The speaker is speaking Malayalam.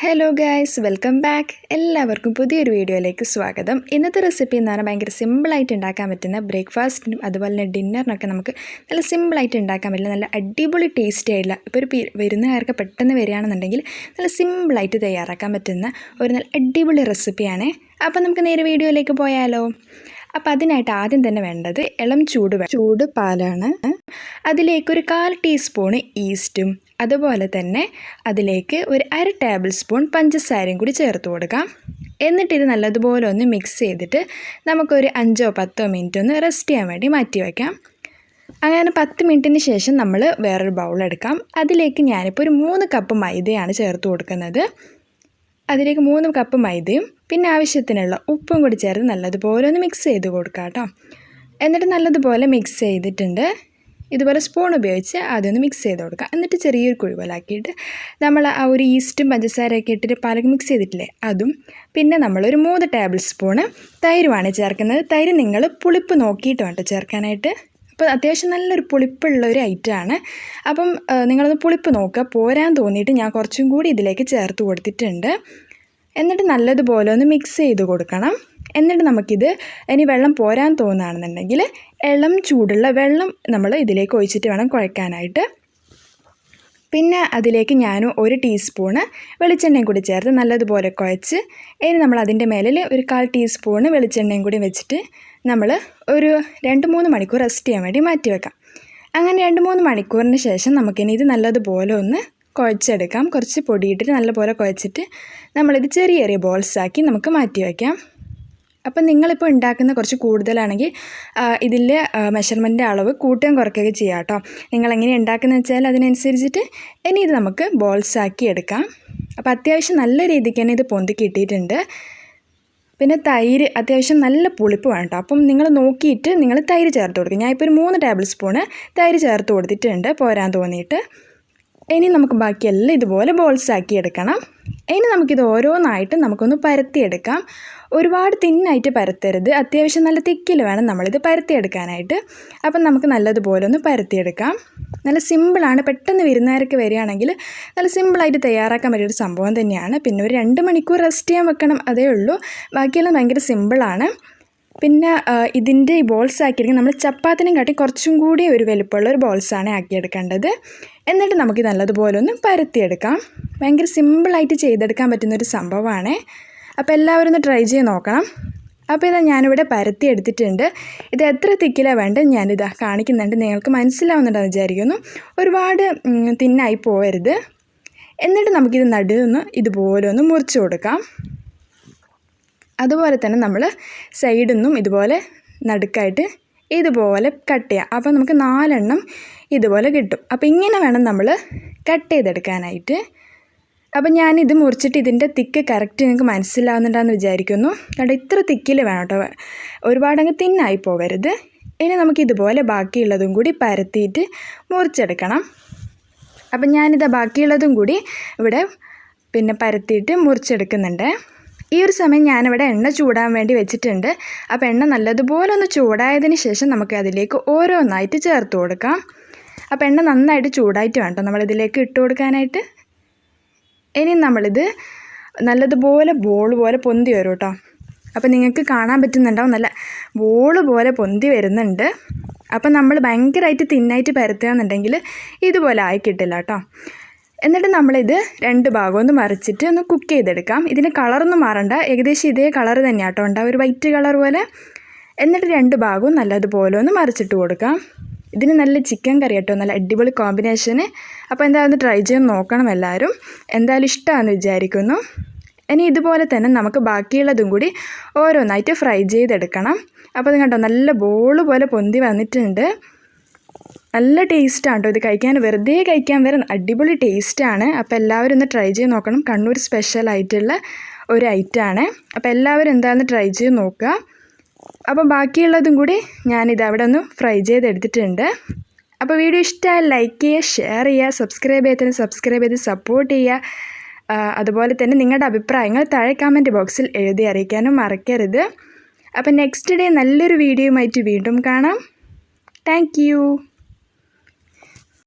ഹലോ ഗായ്സ് വെൽക്കം ബാക്ക് എല്ലാവർക്കും പുതിയൊരു വീഡിയോയിലേക്ക് സ്വാഗതം. ഇന്നത്തെ റെസിപ്പി എന്ന് പറഞ്ഞാൽ ഭയങ്കര സിമ്പിളായിട്ട് ഉണ്ടാക്കാൻ പറ്റുന്ന ബ്രേക്ക്ഫാസ്റ്റിനും അതുപോലെ തന്നെ ഡിന്നറിനൊക്കെ നമുക്ക് നല്ല സിമ്പിളായിട്ട് ഉണ്ടാക്കാൻ പറ്റില്ല നല്ല അടിപൊളി ടേസ്റ്റി ആയിട്ടുള്ള ഇപ്പോൾ ഒരു പി- പെട്ടെന്ന് വരികയാണെന്നുണ്ടെങ്കിൽ നല്ല സിമ്പിളായിട്ട് തയ്യാറാക്കാൻ പറ്റുന്ന ഒരു നല്ല അടിപൊളി റെസിപ്പിയാണ് അപ്പോൾ നമുക്ക് നേരെ വീഡിയോയിലേക്ക് പോയാലോ. അപ്പോൾ അതിനായിട്ട് ആദ്യം തന്നെ വേണ്ടത് ഇളം ചൂട് ചൂട് പാലാണ്. അതിലേക്ക് ഒരു കാൽ ടീസ്പൂണ് ഈസ്റ്റും അതുപോലെ തന്നെ അതിലേക്ക് ഒരു അര ടേബിൾ സ്പൂൺ പഞ്ചസാരയും കൂടി ചേർത്ത് കൊടുക്കാം. എന്നിട്ട് ഇത് നല്ലതുപോലെ ഒന്ന് മിക്സ് ചെയ്തിട്ട് നമുക്കൊരു അഞ്ചോ പത്തോ മിനിറ്റ് ഒന്ന് റെസ്റ്റ് ചെയ്യാൻ വേണ്ടി മാറ്റി വയ്ക്കാം അങ്ങനെ പത്ത് മിനിറ്റിന് ശേഷം നമ്മൾ വേറൊരു ബൗൾ എടുക്കാം. അതിലേക്ക് ഞാനിപ്പോൾ ഒരു മൂന്ന് കപ്പ് മൈദയാണ് ചേർത്ത് കൊടുക്കുന്നത്. അതിലേക്ക് മൂന്ന് കപ്പ് മൈദയും പിന്നെ ആവശ്യത്തിനുള്ള ഉപ്പും കൂടി ചേർത്ത് നല്ലതുപോലെ ഒന്ന് മിക്സ് ചെയ്ത് കൊടുക്കാം കേട്ടോ. എന്നിട്ട് നല്ലതുപോലെ മിക്സ് ചെയ്തിട്ടുണ്ട്. ഇതുപോലെ സ്പൂൺ ഉപയോഗിച്ച് അതൊന്ന് മിക്സ് ചെയ്ത് കൊടുക്കുക. എന്നിട്ട് ചെറിയൊരു കുഴിവലാക്കിയിട്ട് നമ്മൾ ആ ഒരു ഈസ്റ്റും പഞ്ചസാരയൊക്കെ ഇട്ടിട്ട് പാലക്ക് മിക്സ് ചെയ്തിട്ടില്ലേ? അതും പിന്നെ നമ്മളൊരു മൂന്ന് ടേബിൾ സ്പൂണ് തൈരുമാണ് ചേർക്കുന്നത്. തൈര് നിങ്ങൾ പുളിപ്പ് നോക്കിയിട്ട് വേണ്ട ചേർക്കാനായിട്ട്. അപ്പോൾ അത്യാവശ്യം നല്ലൊരു പുളിപ്പുള്ള ഒരു ഐറ്റമാണ് അപ്പം നിങ്ങളൊന്ന് പുളിപ്പ് നോക്കുക. പോരാൻ തോന്നിയിട്ട് ഞാൻ കുറച്ചും കൂടി ഇതിലേക്ക് ചേർത്ത് കൊടുത്തിട്ടുണ്ട്. എന്നിട്ട് നല്ലതുപോലെ ഒന്ന് മിക്സ് ചെയ്ത് കൊടുക്കണം. എന്നിട്ട് നമുക്കിത് ഇനി വെള്ളം പോരാൻ തോന്നുകയാണെന്നുണ്ടെങ്കിൽ ഇളം ചൂടുള്ള വെള്ളം നമ്മൾ ഇതിലേക്ക് ഒഴിച്ചിട്ട് വേണം കുഴക്കാനായിട്ട് പിന്നെ അതിലേക്ക് ഞാൻ ഒരു ടീസ്പൂണ് വെളിച്ചെണ്ണയും കൂടി ചേർത്ത് നല്ലതുപോലെ കുഴച്ച് ഇനി നമ്മൾ അതിന്റെ മേലിൽ ഒരു കാൽ ടീസ്പൂണ് വെളിച്ചെണ്ണയും കൂടി വെച്ചിട്ട് നമ്മൾ ഒരു രണ്ട് മൂന്ന് മണിക്കൂർ റെസ്റ്റ് ചെയ്യാൻ വേണ്ടി മാറ്റി വെക്കാം. അങ്ങനെ രണ്ട് മൂന്ന് മണിക്കൂറിന് ശേഷം നമുക്കിനി ഇത് നല്ലതുപോലെ ഒന്ന് കുഴച്ചെടുക്കാം. കുറച്ച് പൊടിയിട്ടിട്ട് നല്ലപോലെ കുഴച്ചിട്ട് നമ്മളിത് ചെറിയ ചെറിയ ബോൾസാക്കി നമുക്ക് മാറ്റി വയ്ക്കാം അപ്പം നിങ്ങളിപ്പോൾ ഉണ്ടാക്കുന്ന കുറച്ച് കൂടുതലാണെങ്കിൽ ഇതിൽ മെഷർമെന്റിന്റെ അളവ് കൂട്ടുകയും കുറയ്ക്കുകയൊക്കെ ചെയ്യാം കേട്ടോ. നിങ്ങൾ എങ്ങനെ ഉണ്ടാക്കുന്നത് വെച്ചാൽ അതിനനുസരിച്ചിട്ട് ഇനി ഇത് നമുക്ക് ബോൾസാക്കി എടുക്കാം. അപ്പോൾ അത്യാവശ്യം നല്ല രീതിക്ക് തന്നെ ഇത് പൊന്തി കിട്ടിയിട്ടുണ്ട്. പിന്നെ തൈര് അത്യാവശ്യം നല്ല പുളിപ്പ് വേണം കേട്ടോ. അപ്പം നിങ്ങൾ നോക്കിയിട്ട് നിങ്ങൾ തൈര് ചേർത്ത് കൊടുക്കുക. ഞാനിപ്പോൾ ഒരു മൂന്ന് ടേബിൾ സ്പൂണ് തൈര് ചേർത്ത് കൊടുത്തിട്ടുണ്ട്. പോരാൻ തോന്നിയിട്ട്. ഇനി നമുക്ക് ബാക്കിയെല്ലാം ഇതുപോലെ ബോൾസ് ആക്കി എടുക്കണം. ഇനി നമുക്കിത് ഓരോന്നായിട്ട് നമുക്കൊന്ന് പരത്തിയെടുക്കാം. ഒരുപാട് തിന്നായിട്ട് പരത്തരുത്. അത്യാവശ്യം നല്ല തിക്കിൽ വേണം നമ്മളിത് പരത്തിയെടുക്കാനായിട്ട്. അപ്പം നമുക്ക് നല്ലതുപോലെ ഒന്ന് പരത്തിയെടുക്കാം. നല്ല സിമ്പിളാണ് പെട്ടെന്ന് വിരുന്നുകാരൊക്കെ വരികയാണെങ്കിൽ നല്ല സിമ്പിളായിട്ട് തയ്യാറാക്കാൻ പറ്റിയൊരു സംഭവം തന്നെയാണ്. പിന്നെ ഒരു രണ്ട് മണിക്കൂർ റെസ്റ്റ് ചെയ്യാൻ വെക്കണം അതേ ഉള്ളൂ. ബാക്കിയെല്ലാം ഭയങ്കര സിമ്പിളാണ് പിന്നെ ഇതിന്റെ ഈ ബോൾസ് ആക്കിയെടുക്കാൻ നമ്മൾ ചപ്പാത്തിനും കാട്ടി കുറച്ചും കൂടി ഒരു വലുപ്പമുള്ള ഒരു ബോൾസാണ് ആക്കിയെടുക്കേണ്ടത്. എന്നിട്ട് നമുക്ക് നല്ലതുപോലെ ഒന്ന് പരത്തിയെടുക്കാം. ഭയങ്കര സിമ്പിളായിട്ട് ചെയ്തെടുക്കാൻ പറ്റുന്ന ഒരു സംഭവമാണ്. അപ്പോൾ എല്ലാവരും ഒന്ന് ട്രൈ ചെയ്ത് നോക്കണം. അപ്പോൾ ഇതാ ഞാനിവിടെ പരത്തി എടുത്തിട്ടുണ്ട് ഇത് എത്ര തിക്കിലാണ് വേണ്ടത് ഞാനിതാ കാണിക്കുന്നുണ്ട്. നിങ്ങൾക്ക് മനസ്സിലാവുന്നുണ്ടെന്ന് വിചാരിക്കുന്നു. ഒരുപാട് തിന്നായി പോകരുത് എന്നിട്ട് നമുക്കിത് നടുവൊന്ന് ഇതുപോലെ ഒന്ന് മുറിച്ച് കൊടുക്കാം. അതുപോലെ തന്നെ നമ്മൾ സൈഡിൽ നിന്നും ഇതുപോലെ നടുക്കായിട്ട് ഇതുപോലെ കട്ട് ചെയ്യാം. അപ്പോൾ നമുക്ക് നാലെണ്ണം ഇതുപോലെ കിട്ടും. അപ്പോൾ ഇങ്ങനെ വേണം നമ്മൾ കട്ട് ചെയ്തെടുക്കാനായിട്ട്. അപ്പോൾ ഞാൻ ഇത് മുറിച്ചിട്ട് ഇതിന്റെ തിക്ക് കറക്റ്റ് നിങ്ങൾക്ക് മനസ്സിലാവുന്നുണ്ടെന്ന് വിചാരിക്കുന്നു. കാരണം ഇത്ര തിക്കിൽ വേണം കേട്ടോ ഒരുപാടങ്ങ് തിന്നായി പോവരുത്. ഇനി നമുക്ക് ഇതുപോലെ ബാക്കിയുള്ളതും കൂടി പരത്തിയിട്ട് മുറിച്ചെടുക്കണം. അപ്പം ഞാനിത് ബാക്കിയുള്ളതും കൂടി ഇവിടെ പിന്നെ പരത്തിയിട്ട് മുറിച്ചെടുക്കുന്നുണ്ട്. ഈ ഒരു സമയം ഞാനിവിടെ എണ്ണ ചൂടാൻ വേണ്ടി വെച്ചിട്ടുണ്ട്. അപ്പോൾ എണ്ണ നല്ലതുപോലെ ഒന്ന് ചൂടായതിന് ശേഷം നമുക്ക് അതിലേക്ക് ഓരോന്നായിട്ട് ചേർത്ത് കൊടുക്കാം. അപ്പോൾ എണ്ണ നന്നായിട്ട് ചൂടായിട്ട് വേണം. നമ്മളിതിലേക്ക് ഇട്ട് കൊടുക്കാനായിട്ട്. ഇനി നമ്മളിത് നല്ലതുപോലെ ബോൾ പോലെ പൊന്തി വരും കേട്ടോ. അപ്പോൾ നിങ്ങൾക്ക് കാണാൻ പറ്റുന്നുണ്ടാവും. നല്ല ബോൾ പോലെ പൊന്തി വരുന്നുണ്ട്. അപ്പം നമ്മൾ ഭയങ്കരമായിട്ട് തിന്നായിട്ട് പരത്തുകയെന്നുണ്ടെങ്കിൽ ഇതുപോലെ ആയി കിട്ടില്ല കേട്ടോ. എന്നിട്ട് നമ്മളിത് രണ്ട് ഭാഗം ഒന്ന് മറിച്ചിട്ട് ഒന്ന് കുക്ക് ചെയ്തെടുക്കാം. ഇതിന് കളറൊന്നും മാറണ്ട. ഏകദേശം ഇതേ കളർ തന്നെയാണ് കേട്ടോ ഉണ്ടാവും ഒരു വൈറ്റ് കളർ പോലെ. എന്നിട്ട് രണ്ട് ഭാഗവും നല്ലതുപോലെ ഒന്ന് മറിച്ചിട്ട് കൊടുക്കാം. ഇതിന് നല്ല ചിക്കൻ കറി കേട്ടോ. നല്ല അടിപൊളി കോമ്പിനേഷന്. അപ്പോൾ എന്തായാലും ട്രൈ ചെയ്ത് നോക്കണം എല്ലാവരും. എന്തായാലും ഇഷ്ടമാണെന്ന് വിചാരിക്കുന്നു. ഇനി ഇതുപോലെ തന്നെ നമുക്ക് ബാക്കിയുള്ളതും കൂടി ഓരോന്നായിട്ട് ഫ്രൈ ചെയ്തെടുക്കണം. അപ്പോൾ കണ്ടോ നല്ല ബോൾ പോലെ പൊന്തി വന്നിട്ടുണ്ട്. നല്ല ടേസ്റ്റാണ് കേട്ടോ ഇത് കഴിക്കാൻ. വെറുതെ കഴിക്കാൻ വരെ അടിപൊളി ടേസ്റ്റാണ്. അപ്പോൾ എല്ലാവരും ഒന്ന് ട്രൈ ചെയ്ത് നോക്കണം. കണ്ണൂർ സ്പെഷ്യൽ ആയിട്ടുള്ള ഒരു ഐറ്റമാണ് അപ്പോൾ എല്ലാവരും എന്താണെന്ന് ട്രൈ ചെയ്ത് നോക്കുക അപ്പോൾ ബാക്കിയുള്ളതും കൂടി ഞാനിത് അവിടെ ഒന്ന് ഫ്രൈ ചെയ്തെടുത്തിട്ടുണ്ട് അപ്പോൾ വീഡിയോ ഇഷ്ടമായി ലൈക്ക് ചെയ്യുക ഷെയർ ചെയ്യുക സബ്സ്ക്രൈബ് ചെയ്തതിന് സബ്സ്ക്രൈബ് ചെയ്ത് സപ്പോർട്ട് ചെയ്യുക. അതുപോലെ തന്നെ നിങ്ങളുടെ അഭിപ്രായങ്ങൾ താഴെ കമന്റ് ബോക്സിൽ എഴുതി അറിയിക്കാനും മറക്കരുത്. അപ്പോൾ നെക്സ്റ്റ് ഡേ നല്ലൊരു ആയിട്ട് വീണ്ടും കാണാം. താങ്ക്